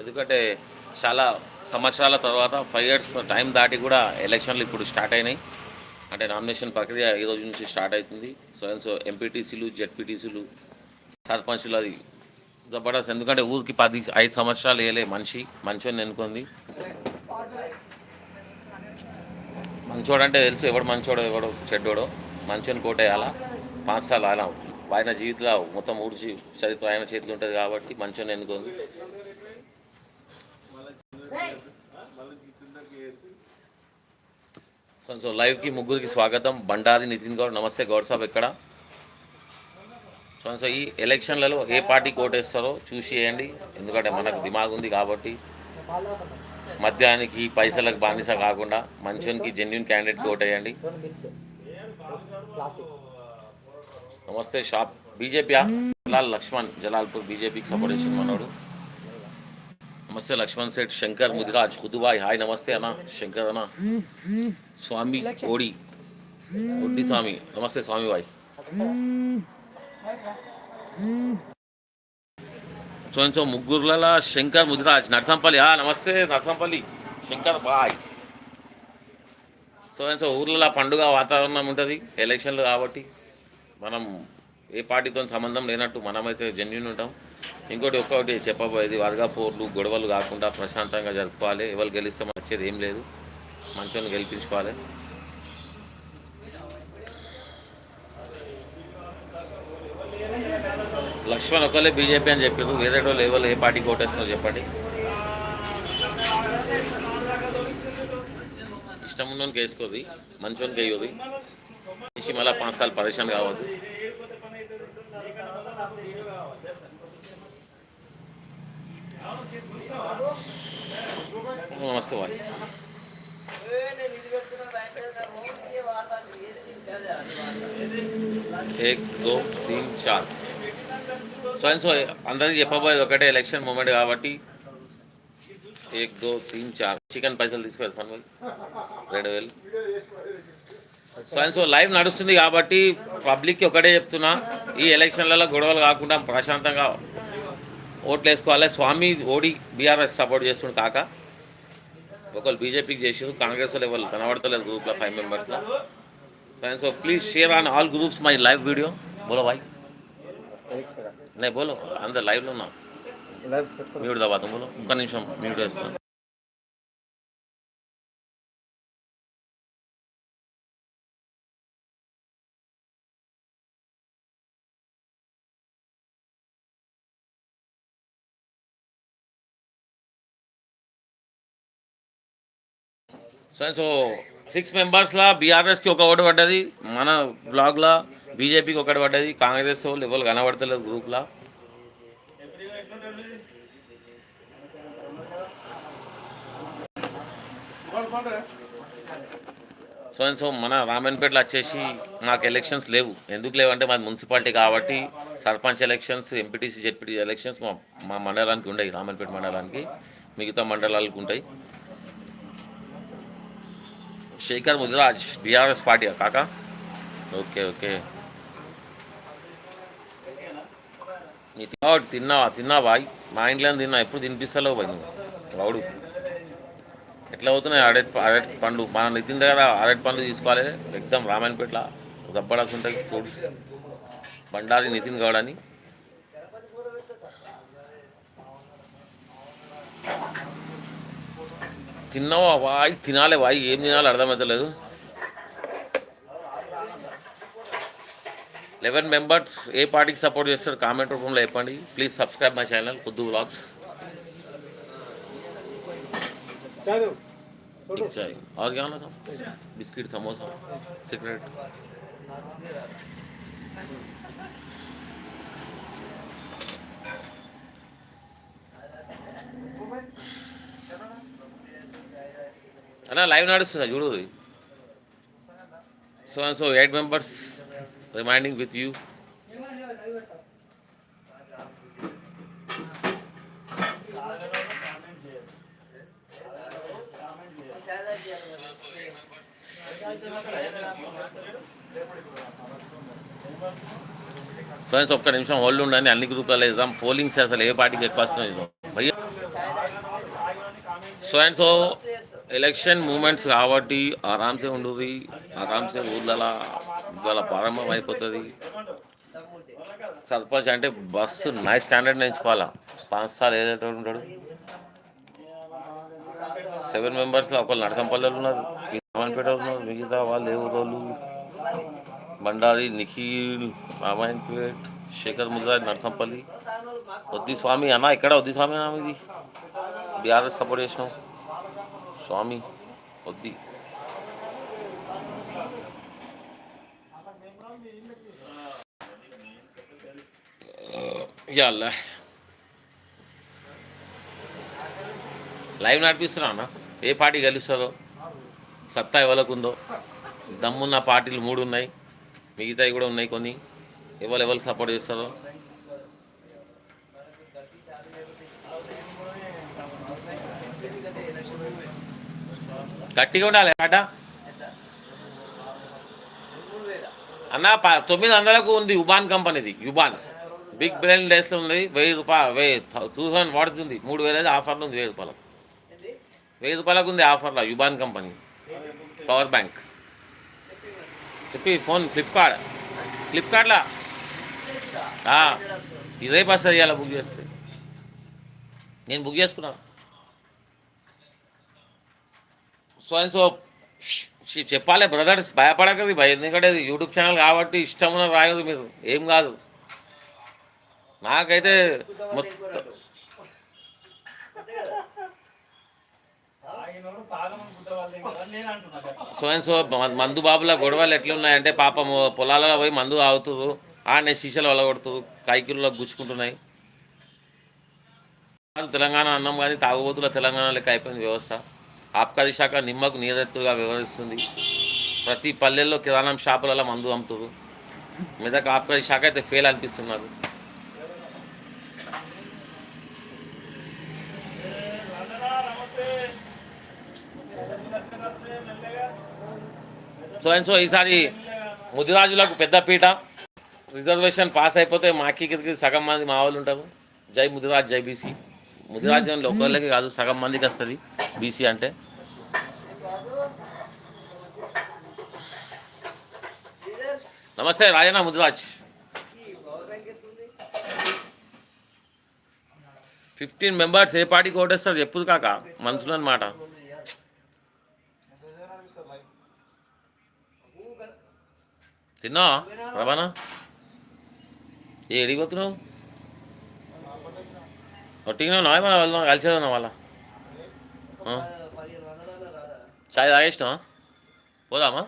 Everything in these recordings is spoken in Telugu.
ఎందుకంటే చాలా సంవత్సరాల తర్వాత ఫైవ్ ఇయర్స్ టైం దాటి కూడా ఎలక్షన్లు ఇప్పుడు స్టార్ట్ అయినాయి. అంటే నామినేషన్ ప్రక్రియ ఈ రోజు నుంచి స్టార్ట్ అవుతుంది. సో అండ్ సో ఎంపీటీసీలు జెడ్పీటీసీలు సర్పంచులు అది జబర్దస్త్. ఎందుకంటే ఊరికి పది ఐదు సంవత్సరాలు వేయలే మనిషి మంచోని ఎన్నుకుంది. మంచోడు అంటే తెలుసు ఎవడు మంచోడో ఎవడో చెడ్డోడో. మంచోని కోటేయాలా పాంచ్ సార్లు ఆయన ఆయన జీవితంలో మొత్తం ఊడ్చి చరిత్ర ఆయన చేతిలో ఉంటుంది కాబట్టి మంచోని ఎన్నుకుంది. సో సో లైవ్కి ముగ్గురికి స్వాగతం. బండారి నితిన్ గౌడ్ నమస్తే గౌడ్ సాబ్ ఎక్కడ? సో సో ఈ ఎలక్షన్లలో ఏ పార్టీ ఓటేస్తారో చూసి వేయండి. ఎందుకంటే మనకు దిమాగ్ ఉంది కాబట్టి. మద్యానికి పైసలకు బానిస కాకుండా మంచోనికి జెన్యున్ క్యాండిడేట్కి ఓటేయండి నమస్తే షాప్. బీజేపీ జలాల్ లక్ష్మణ్ జలాల్పూర్ బీజేపీకి సపోర్ట్ చేసిన మనోడు. నమస్తే లక్ష్మణ్ సేట్ శంకర్ ముదిరాజ్ ఖుదుబాయ్ హాయ్ నమస్తే అన్న శంకర్ అన్న స్వామి ఓడి ఒడ్డి స్వామి నమస్తే స్వామి బాయ్ సో సో ముగ్గురుల శంకర్ ముదిరాజ్ నర్సంపల్లి నమస్తే నర్సంపల్లి శంకర్ బాయ్ సో సో ఊర్లలో పండుగ వాతావరణం ఉంటుంది ఎలక్షన్లు కాబట్టి మనం ఏ పార్టీతో సంబంధం లేనట్టు మనమైతే జెన్యున్ ఉంటాం. ఇంకోటి ఒక్కొక్కటి చెప్పబోయేది వర్గాపోర్లు గొడవలు కాకుండా ప్రశాంతంగా జరుపుకోవాలి ఎవరు గెలిస్తే వచ్చేది ఏం లేదు. మంచోని గెలిపించుకోవాలి. లక్ష్మణ్ ఒకళ్ళే బీజేపీ అని చెప్పారు వేరే వాళ్ళు ఎవరు ఏ పార్టీకి ఓటేస్తున్నారో చెప్పండి. ఇష్టం ఉన్నోనికి వేసుకోది మంచోనికి వేయదు చేసి మళ్ళీ పాంచ్ సార్లు పరేషాన్ కావద్దు. నమస్తే ఏక్ దో తీన్ చార్ సో అండ్ సో అందరికీ చెప్పబోయేది ఒకటే ఎలక్షన్ మూమెంట్ కాబట్టి. ఏక్ దో తీన్ చార్ చికెన్ పైసలు తీసుకెళ్తాను రెండు వేలు. సో అండ్ సో లైవ్ నడుస్తుంది కాబట్టి పబ్లిక్కి ఒకటే చెప్తున్నా. ఈ ఎలక్షన్లలో గొడవలు కాకుండా ప్రశాంతంగా ఓట్లు వేసుకోవాలి స్వామి ఓడి బీఆర్ఎస్ సపోర్ట్ చేస్తుంది కాక. ఒకళ్ళు బీజేపీకి చేసి కాంగ్రెస్ వాళ్ళు ఎవరు కనబడతలేదు గ్రూప్లో ఫైవ్ మెంబర్స్లో so so please share on all groups my live video బోలో బాయ్. నే బోలో అందరు లైవ్లో ఉన్నాం. మ్యూట్ తర్వాత బోలో. ఒక్క నిమిషం మ్యూట్ వేస్తాను సో సో సిక్స్ మెంబర్స్లో బీఆర్ఎస్కి ఒక ఓటు పడ్డది మన బ్లాగ్లో బీజేపీకి ఒకటి పడ్డది కాంగ్రెస్ వాళ్ళు ఎవరు కనబడతలేదు గ్రూప్లో సో అండ్ సో మన రామన్పేటలో వచ్చేసి మాకు ఎలక్షన్స్ లేవు. ఎందుకు లేవంటే మాది మున్సిపాలిటీ కాబట్టి sarpanch elections MPTC ZPT elections మా మా మండలానికి ఉండయి రామన్పేట మండలానికి. మిగతా మండలాలకు ఉంటాయి. శేఖర్ ముదిరాజ్ బీఆర్ఎస్ పార్టీ కాకా? Okay okay. నీ తిన్నావా? తిన్నావా? తిన్నావా మా ఇంట్లో తిన్నా ఎప్పుడు తినిపిస్తలేవు పోయి నువ్వు? ఎట్లా అవుతున్నాయి అరటి అరటి పండ్లు? మన నితిన్ దగ్గర అరటి పండ్లు తీసుకోవాలి. ఎగ్దమ్ రామాయణపేట దబ్బడాల్సి ఉంటాయి ఫ్రూట్స్. బండారి నితిన్ గౌడ్ అని. తిన్నావా వాయి తినాలి వాయి ఏం తినాలో అర్థమవుతలేదు లెవెన్ మెంబర్స్ ఏ పార్టీకి సపోర్ట్ చేస్తారు కామెంట్ రూపంలో చెప్పండి please subscribe my channel ఖుద్దు vlogs ठीक चाय और क्या होना था बिस्किट समोसा सिगरेट అలా లైవ్ నడుస్తుందా చూడు. So and so eight members reminding with you friends ఒక్క నిమిషం హోల్డ్ ఉండండి అన్ని గ్రూపులలో వేద్దాం. పోలింగ్స్ అసలు ఏ పార్టీకి ఎక్కువ వస్తున్నాయి చూద్దాం. భయ్యా. So and so election moments కాబట్టి ఆరామ్సే ఉండదు ఆరామ్సే ఊర్లలో ఇవాళ ప్రారంభం అయిపోతుంది సర్పంచ్ అంటే బస్సు నైస్ స్టాండర్డ్ నేర్చుకోవాలా? పాంచ్ సార్లు ఏదైతే ఉంటాడు. సెవెన్ మెంబర్స్లో ఒకళ్ళు నడకంపల్లెలు ఉన్నారు రామాయణపేట ఉన్నారు మిగతా వాళ్ళు ఏ బండారి నిఖిల్ రామాయణపేట్ శేఖర్ ముద్రాజ్ నరసంపల్లి. వద్ది స్వామి అన్న ఇక్కడ వద్ది స్వామి అన్న ఇది. బీఆర్ఎస్ సపోర్ట్ చేసినాం. స్వామి వద్ది ఇవాళ లైవ్ నడిపిస్తున్నా అన్న? ఏ పార్టీ గెలుస్తుందో? సత్తా ఎవరికి ఉందో దమ్మున్న పార్టీలు మూడు ఉన్నాయి మిగతావి కూడా ఉన్నాయి కొన్ని. ఎవరు ఎవరికి సపోర్ట్ చేస్తారో? గట్టిగా ఉండాలి ఆట అన్న తొమ్మిది వందలకు ఉంది యుబాన్ కంపెనీది యుబాన్ బిగ్ బ్రెయిన్ డేస్లో ఉంది వెయ్యి రూపాయలు వెయ్యి టూ థౌసండ్ వాడుతుంది మూడు వేలు ఆఫర్లు ఉంది వెయ్యి రూపాయలకు. వెయ్యి రూపాయలకు ఉంది ఆఫర్లో యుబాన్ కంపెనీ పవర్ బ్యాంక్. చెప్పి ఫోన్ ఫ్లిప్కార్ట్ ఫ్లిప్కార్ట్లో? ఇదే బస్ ఇవాళ బుక్ చేస్తే. నేను బుక్ చేసుకున్నాను సో సో చెప్పాలి బ్రదర్స్ భయపడకది భయ. ఎందుకంటే ఇది యూట్యూబ్ ఛానల్ కాబట్టి ఇష్టమున రాయదు మీరు. ఏం కాదు. నాకైతే మొత్తం సో సో మ- మందు బాబుల గొడవలు ఎట్లున్నాయంటే పాపం పొలాలలో పోయి మందు ఆగుతురు ఆడనే శీషలు వలగొడుతురు కైకిల్లో గుచ్చుకుంటున్నాయి. తెలంగాణ అన్నం కానీ తాగుబోతుల తెలంగాణ లెక్క అయిపోయింది వ్యవస్థ. ఆబ్కారీ శాఖ నిమ్మకు నీరెత్తుగా వ్యవహరిస్తుంది ప్రతి పల్లెల్లో కిరాణం షాపులలో మందు అమ్ముతురు. మెదక్ ఆబ్కారీ శాఖ అయితే ఫెయిల్ అనిపిస్తున్నారు. సో అండ్ సో ఈసారి ముదిరాజులకు పెద్దపీట రిజర్వేషన్ పాస్ అయిపోతే మాకి కిందకి సగం మంది మా వాళ్ళు ఉంటారు. జై ముదిరాజ్ జై బీసీ. ముదిరాజ్యంలో ఒకళ్ళకి కాదు సగం మందికి వస్తుంది బీసీ అంటే. నమస్తే రాజన్న ముదిరాజ్. ఫిఫ్టీన్ మెంబర్స్ ఏ పార్టీకి ఓటేస్తారు చెప్పుదు కాక మనుషులు అనమాట తిన్నావా రవాణా? ఏ ఎడిగిపోతున్నావు ఒట్టిగా నాయ మన వెళ్దాం కలిసి వాళ్ళ చాయ్ తాగేసినావా పోదామా?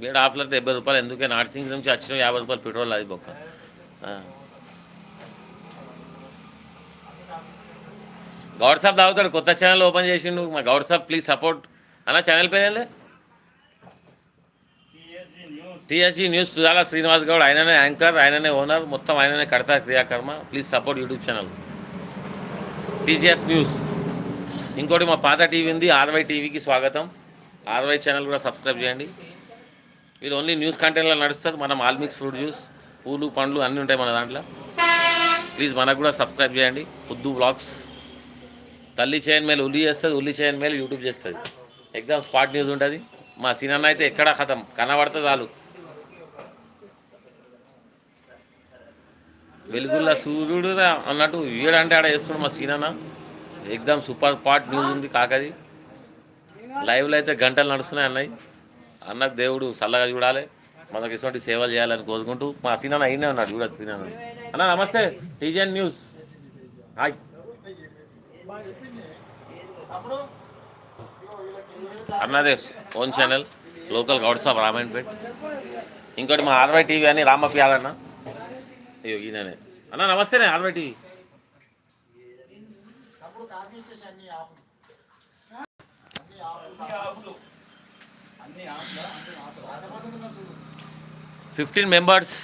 ఆఫ్ ఆఫ్లర్ డెబ్బై రూపాయలు ఎందుకే? నార్సింగ్ నుంచి వచ్చిన యాభై రూపాయలు పెట్రోల్ అది బొక్క. గౌడ్ సాబ్ తాగుతాడు కొత్త ఛానల్ ఓపెన్ చేసిండు. మా గౌడ్ సాబ్ ప్లీజ్ సపోర్ట్ అన్న ఛానల్ పేరు ఏంది టీఎస్జీ న్యూస్ తుదాల శ్రీనివాస్ గౌడ్ ఆయననే యాంకర్ ఆయననే ఓనర్ మొత్తం ఆయననే కడతా క్రియాకర్మ. Please support YouTube channel. TGS news. ఇంకోటి మా పాత టీవీ ఉంది ఆర్వై టీవీకి స్వాగతం. ఆర్వై ఛానల్ కూడా సబ్స్క్రైబ్ చేయండి. వీళ్ళు ఓన్లీ న్యూస్ కంటెంట్లో నడుస్తారు మనం ఆల్మిక్స్ ఫ్రూట్ జ్యూస్ పూలు పండ్లు అన్నీ ఉంటాయి మన దాంట్లో. ప్లీజ్ మనకు కూడా సబ్స్క్రైబ్ చేయండి. పొద్దు బ్లాగ్స్ తల్లి చేయని మేలు ఉల్లి చేస్తుంది ఉల్లి చేయని మేలు యూట్యూబ్ చేస్తుంది. ఎగ్జామ్ స్పాట్ న్యూస్ ఉంటుంది. మా సినిమా అయితే ఎక్కడ కథం కనబడతా చాలు. వెలుగుల్లా సూర్యుడు అన్నట్టు వీడంటే ఆడ వేస్తున్నాడు మా సీనన్న. ఎగ్జామ్ సూపర్ పాట్ న్యూస్ ఉంది కాకది. లైవ్లో అయితే గంటలు నడుస్తున్నాయి అన్నయ్య. అన్నకు దేవుడు చల్లగా చూడాలి. మనకు ఇటువంటి సేవలు చేయాలని కోరుకుంటూ మా సీనన్న అయినా ఉన్నాడు. చూడచ్చు సీనన్న. అన్న నమస్తే. TGN news. హాయ్ అన్నదే own channel. Local Gouds of Ramayanpet. ఇంకోటి మా ఆర్వై టీవీ అని రామప్ప యాదన్న అయ్యో ఈయననే. అన్న నమస్తేనే R Y fifteen members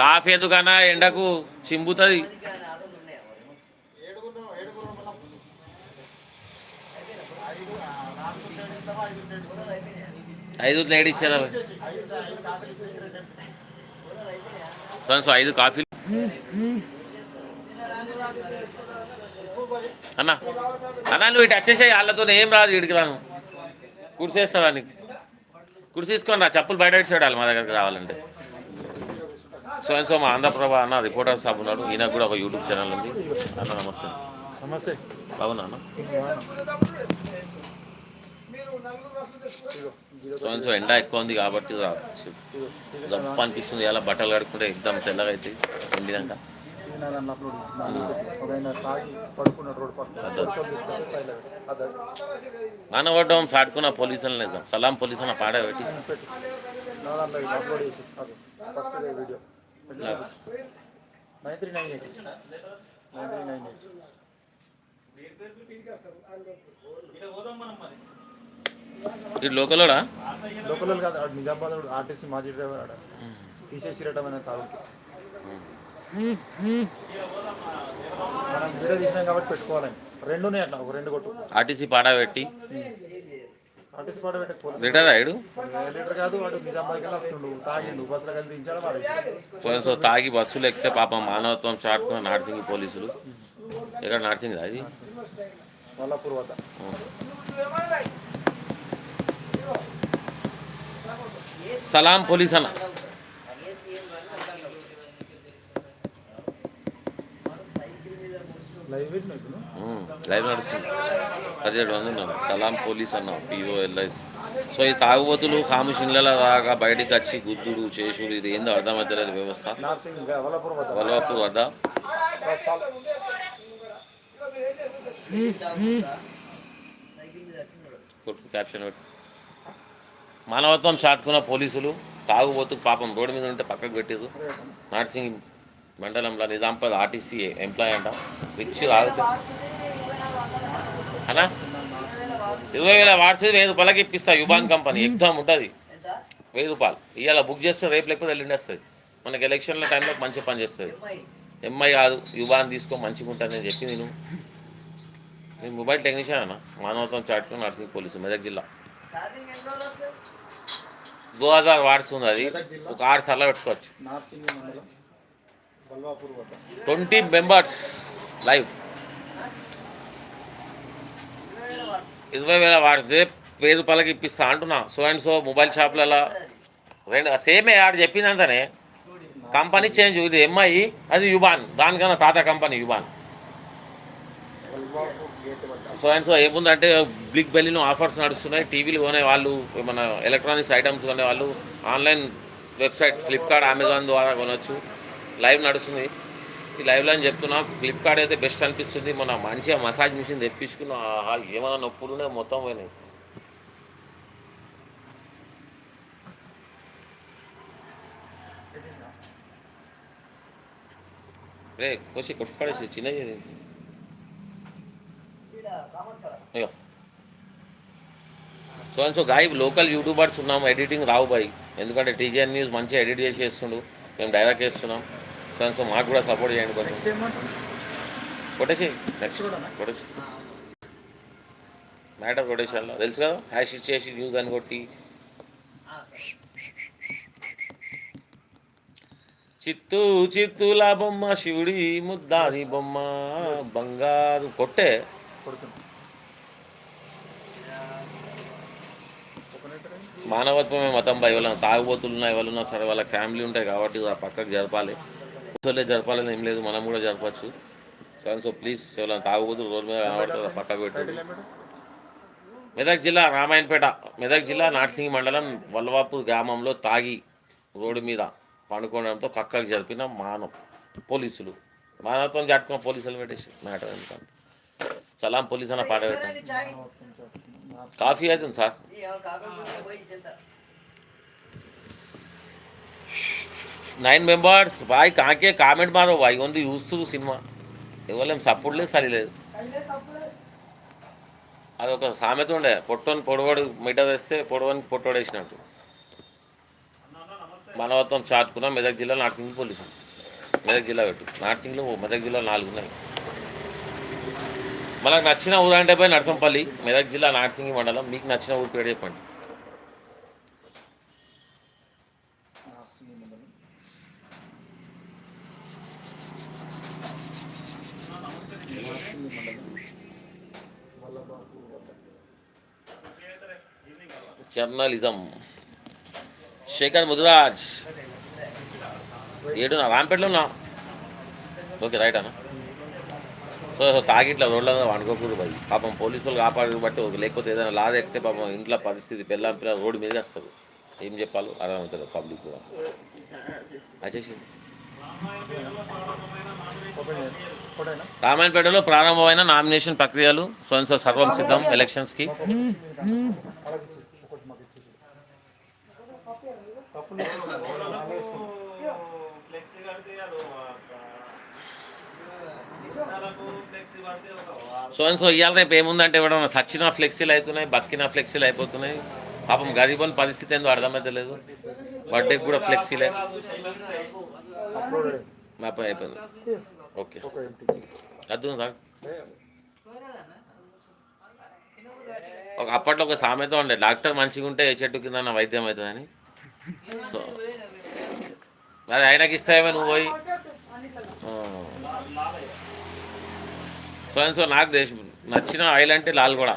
coffee ఎందుకన్నా ఎండకు చింపుతుంది ఐదు లేడీ ఇచ్చారు? సో సో ఐదు కాఫీలు. అన్న అన్న నువ్వు ఇటు వచ్చేసాయి వాళ్ళతో ఏం రాదు ఇడికి రాను. కుర్చేస్తావా నీకు? కుర్చీ తీసుకొని రా చెప్పులు బయట ఇచ్చేయాలి మా దగ్గరికి రావాలంటే. సో అండ్ సో మా ఆంధ్రప్రభ అన్న రిపోర్టర్ సాబ్ ఉన్నాడు. ఈయనకు కూడా ఒక యూట్యూబ్ ఛానల్ ఉంది. అన్న నమస్తే. నమస్తే. బాగున్నా అన్న? సో సో ఎండ ఎక్కువ ఉంది కాబట్టి గొప్ప అనిపిస్తుంది ఇలా బట్టలు కడుక్కుంటే ఎగ్జామ్ తెల్లగా అవుతాయి ఎండినాక. ఇది నా దాంట్లో అప్లోడ్ చేసిన. ఒక ఆయన తాగి పడుకున్నాడు రోడ్డు పక్కన అదే. ఫోటో తీసుకొని సైడ్ అదే. మానవడ్డం ఫాడుకున్న పోలీసులు లేదు సలాం పోలీసు అన్న పాడ పెట్టి పెట్టు నా దాంట్లో ఇది అప్లోడ్ చేసి అదే ఫస్ట్ డే వీడియో ఇటు లోకలోడా లోకల్ కాదు ఆడు నిజామాబాద్ వాడు ఆర్టీసీ మాజీ డ్రైవర్ ఆడ. తీసేసిరటం అనే తాగుకి మనం వీడియో తీసినాం కాబట్టి పెట్టుకోవాలని. రెండునే అట్లా ఒక రెండు కొట్టు. ఆర్టీసీ పాడ పెట్టి? ఆర్టీసీ అయ్యాడు లీటర్ కాదు వాడు నిజామాబాద్కి వెళ్ళి వస్తుండు. తాగిండు బస్సులో కలిసి దించాడు వాడు సో తాగి బస్సులు ఎక్కితే పాపం మానవత్వం చాటుకున్న నార్సింగి పోలీసులు. ఎక్కడ నార్సింగ్ అది మల్లాపూర్ వద్ద. సలాం పోలీస్ అన్న. లైవ్ నడుస్తుంది. పదిహేడు మంది ఉన్నారు. సలాం పోలీస్ అన్న పిఓఎల్ఐస్ సో ఈ తాగుబోతులు కాముషిన్ల దాకా బయటికి వచ్చి గుద్దుడు చేసుడు ఇది ఏందో అర్థమవుతలేదు వ్యవస్థ. వల్లపూర్ వద్ద వద్ద. కొట్టు క్యాప్షన్ పెట్టు. మానవత్వం చాటుకున్న పోలీసులు తాగుబోతు పాపం రోడ్డు మీద ఉంటే పక్కకు పెట్టారు నార్సింగ్ మండలంలో నిజాంపద ఆర్టీసీ ఎంప్లాయ్ అంట. రిచ్ తాగుతూ అన్నా? ఇరవై వేల వాట్స్ వెయ్యి రూపాయలకి ఇప్పిస్తా యుబాన్ కంపెనీ. ఎగ్జామ్ ఉంటుంది. వెయ్యి రూపాయలు. ఇవాళ బుక్ చేస్తే రేపు లేకపోతే వెళ్ళిండేస్తుంది వస్తుంది. మనకి ఎలక్షన్ల టైంలో మంచి పని చేస్తుంది. ఎంఐ కాదు యుబాన్ తీసుకో మంచిగా ఉంటుందని చెప్పి నేను నేను మొబైల్ టెక్నీషియన్ అన్న. మానవత్వం చాటుకుని నర్సింగ్ పోలీసు మెదక్ జిల్లా. దో హజార్ వాట్స్ ఉంది అది. ఒక ఆరు సార్లు పెట్టుకోవచ్చు. Twenty members live. ఇరవై వేల వాడితే వెయ్యి రూపాయలకి ఇప్పిస్తా అంటున్నా. సో అండ్ సో మొబైల్ షాప్లలో రెండు సేమే ఆడు చెప్పిందంతనే కంపెనీ చేంజ్. ఇది ఎంఐ అది యుబాన్ దానికన్నా తాత company Ubon so and so ఏముందంటే బ్లిక్ బెల్లీలో ఆఫర్స్ నడుస్తున్నాయి. టీవీలు కొనే వాళ్ళు మన ఎలక్ట్రానిక్స్ ఐటమ్స్ కొనే వాళ్ళు ఆన్లైన్ వెబ్సైట్ ఫ్లిప్కార్ట్ అమెజాన్ ద్వారా కొనొచ్చు. లైవ్ నడుస్తుంది. ఈ లైవ్లో అని చెప్తున్నా ఫ్లిప్కార్ట్ అయితే బెస్ట్ అనిపిస్తుంది. మన మంచిగా మసాజ్ మిషన్ తెప్పించుకున్న. ఆహా, ఏమైనా నొప్పులునే మొత్తం పోయినాయి. రే కోసి కొట్టుపడేసి చిన్నది అయ్యో. సో అండ్ సో గాయ లోకల్ యూట్యూబర్స్ ఉన్నాం ఎడిటింగ్ రావు బాయ్ ఎందుకంటే టీజీఎన్ న్యూస్ మంచిగా ఎడిట్ చేసి చేస్తుండు. మేము డైరెక్ట్ చేస్తున్నాం. సో అండ్ సో మాకు కూడా సపోర్ట్ చేయండి కొంచెం. కొట్టేసి నెక్స్ట్ కొట్టేసి మ్యాటర్ కొట్టేసాను తెలుసు కదా? హ్యాష్ ఇచ్చేసి న్యూస్ అని కొట్టి. చిత్తూ చిత్తుల బొమ్మ శివుడి ముద్దాది బొమ్మ బంగారు కొట్టే. కొడుతుంది మానవత్వమే మతం బై ఎవరైనా తాగుబోతులు ఉన్నాయి ఎవరున్నా సరే వాళ్ళ ఫ్యామిలీ ఉంటాయి కాబట్టి ఆ పక్కకు జరపాలి. కూర్చోలే జరపాలని ఏం లేదు మనం కూడా జరపచ్చు. సో సో ప్లీజ్ ఎవరైనా తాగుబోతులు రోడ్డు మీద కనబడుతుంది ఆ పక్కకు పెట్టండి. మెదక్ జిల్లా రామాయణపేట మెదక్ జిల్లా నార్సింగి మండలం వల్వాపూర్ గ్రామంలో తాగి రోడ్డు మీద పండుకోవడంతో పక్కకు జరిపిన మానవ పోలీసులు. మానవత్వం చాటుకున్న పోలీసులు పెట్టేసి మ్యాటర్ ఎందుకంటే. సలాం పోలీస్ అన్న పాట పెట్టండి. కాఫీ అవుతుంది సార్. నైన్ మెంబర్స్ బాయ్ కాకే కామెంట్ మారో బాయ్ ఓన్లీ చూస్తూ సినిమా. ఎవరేం సపోర్ట్ లేదు సరి లేదు. అది ఒక సామెత ఉండే పొట్టోని పొడవాడు మిట తెస్తే పొడవని పొట్టోడు వేసినట్టు. మానవత్వం చాటుకున్న మెదక్ జిల్లా నార్సింగ్ పోలీసు. మెదక్ జిల్లా పెట్టు. నార్సింగ్లో మెదక్ జిల్లా నాలుగు ఉన్నాయి. మనకు నచ్చిన ఊరు అంటే పోయి నర్సంపల్లి మెదక్ జిల్లా నార్సింగి మండలం. మీకు నచ్చిన ఊరు పేరు చెప్పండి. జర్నలిజం. శేఖర్ ముదురాజ్. ఏడు రాంపేటలో ఉన్నా? ఓకే రైట్ అన్న. సో తాగిట్ల ఇట్లా రోడ్ల మీద వండుకోకూడదు పోయి పాపం పోలీసులు కాపాడు బట్టి లేకపోతే ఏదైనా లాద ఎక్కితే పాపం ఇంట్లో పరిస్థితి పిల్లం పిల్ల రోడ్డు మీదకి వస్తారు. ఏం చెప్పాలో అర్థమవుతుంది పబ్లిక్ కూడా. వచ్చేసింది రామాయణపేటలో ప్రారంభమైన నామినేషన్ ప్రక్రియలు స్వయం సర్వం సిద్ధం ఎలక్షన్స్కి ఒకటి మాకు ఇచ్చేసి కప్పులు ఫ్లెక్సీ కడితే అది విత్తనాలకు ఫ్లెక్సీ పడితే ఒక వారం సో అండ్ సో ఇవాళ రేపు ఏముందంటే ఎవడన్నా సచ్చిన ఫ్లెక్సీలు అవుతున్నాయి బక్కిన ఫ్లెక్సీలు అయిపోతున్నాయి. పాపం గరీబుల పరిస్థితి ఏందో అర్థమైతే లేదు బర్త్డేకి కూడా ఫ్లెక్సీలే. మా పని అయిపోయింది. ఓకే అద్దు సార్ ఒక అప్పట్లో ఒక సామెత ఉండే డాక్టర్ మంచిగా ఉంటే ఏ చెట్టు కింద నా వైద్యం అవుతుందని సో అది ఆయనకి ఇస్తాయేమో నువ్వు పోయి. సో అండ్ సో నాకు దేశం నచ్చిన ఆయిల్ అంటే లాల్ కూడా.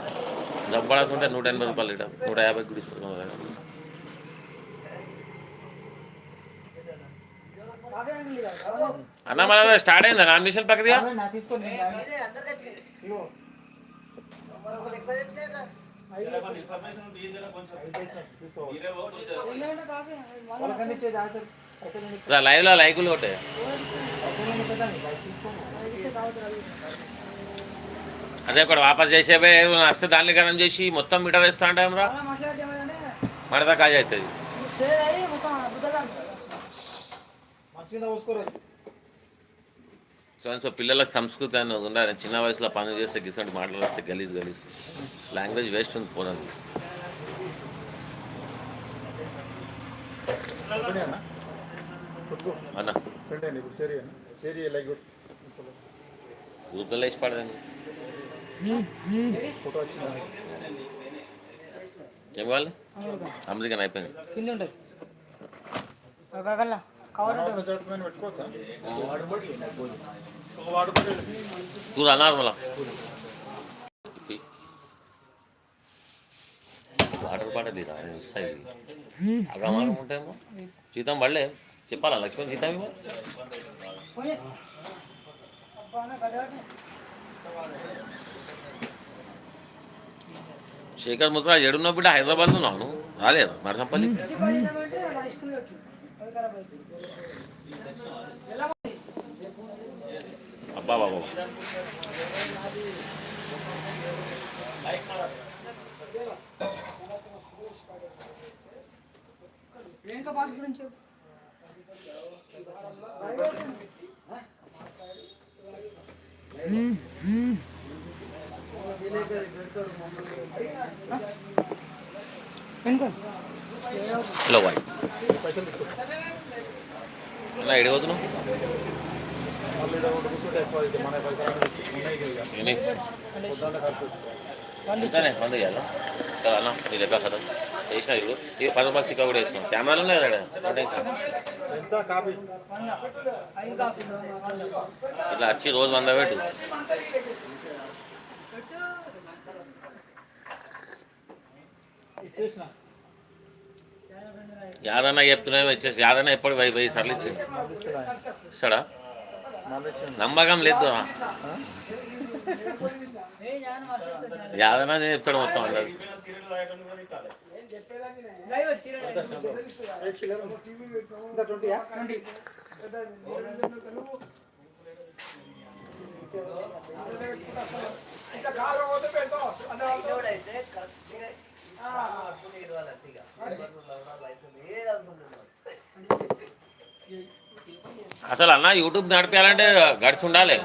జబ్బడాస్తుంటే నూట ఎనభై రూపాయలు లీటర్. నూట యాభై ఇస్తున్నాను అన్న మన స్టార్ట్ అయిందా? నా ఉంటే అయితే నేను రా, లైవ్లో లైకులు కొట్టే. అదే ఒకటి వాపస్ చేసేవే వస్తే దాన్ని గరం చేసి మొత్తం మీటర్ వేస్తా అంటే రా మడత కాజ అవుతుంది. సో సో పిల్లలకు సంస్కృతి అనేది ఉండాలి. చిన్న వయసులో పనులు చేస్తే గిసంటి మాటలు వస్తే గలీజ్ గలీజ్. లాంగ్వేజ్ వేస్ట్ ఉంది పోనంది. ఓపెన్ అన్న. గ్రూప్లో వేసి పడదండి. ఏం కావాలి అమెరికన్ అయిపోయింది. కింద ఉంటుంది. కాకల్లా కవర్ ఉంటుంది. వాటర్ ఇరా వస్తాయి అగమాగం ఉంటాయేమో జీతం పడలే. చెప్పాలా లక్ష్మణ్ జీతం ఇవ్వ? అన్న గడ్డగట్టి. శేఖర్ ముద్ర ఏడున్న బిడ్డ హైదరాబాద్ ఉన్నాను రాలేదు మరసంపల్లి? అబ్బా బాబా ప్రియాంక బాస్ గురించి చెప్పు. వెనుక. హలో బాయ్ పైసలు తీసుకో అలా ఎడిపోతున్నావు మళ్ళీ ఇక్కడ ఒకటి కూర్చుంటే ఎక్కువ అవుతుంది మన పైసలు ఉన్నాయి ఇక ఏమి పొద్దున్న ఖర్చు ఇంకానే వంద చేయాలా సరే అన్న నీ లెక్క కదా వేసిన ఇదిగో ఇది పది రూపాయలు సిక్క కూడా వేసినాం కెమెరాలు ఉన్నాయి ఇట్లా వచ్చి రోజు వంద పెట్టు. ఇచ్చేసిన. యాదన్న చెప్తున్నామో ఇచ్చేసి యాదన్న ఎప్పుడు వెయ్యి వెయ్యి సార్లు ఇచ్చేసి ఇస్తాడా? నమ్మకం లేదు యాదన్న చెప్తాడు మొత్తం అందరు సీరియల్ రాయడం కూడా పెడతాం అన్న సీరియల్ ట్వంటీ అసలు అన్న యూట్యూబ్ నడిపేయాలంటే గడిచి ఉండాలి.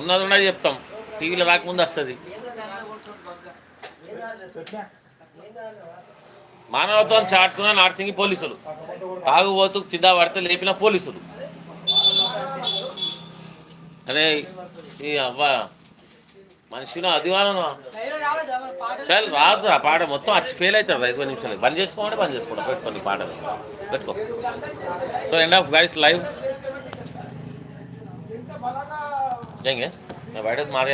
ఉన్నది ఉన్నది చెప్తాం. టీవీలో రాకముందు వస్తుంది. మానవత్వం చాటుకున్న నార్సింగి పోలీసులు. తాగుబోతు కింద పడితే లేపిన పోలీసులు. అదే ఈ అవ్వ మనిషిలో అదివానం డ్రైవర్ రాదు ఆ పాట మొత్తం వచ్చి ఫెయిల్ అవుతుంది ఐదు నిమిషాలు బంద్ చేసుకోమంటే బంద్ చేసుకోండి పెట్టుకోండి పాట పెట్టుకో. So end of guys live ఏంగే? నా బయట మారే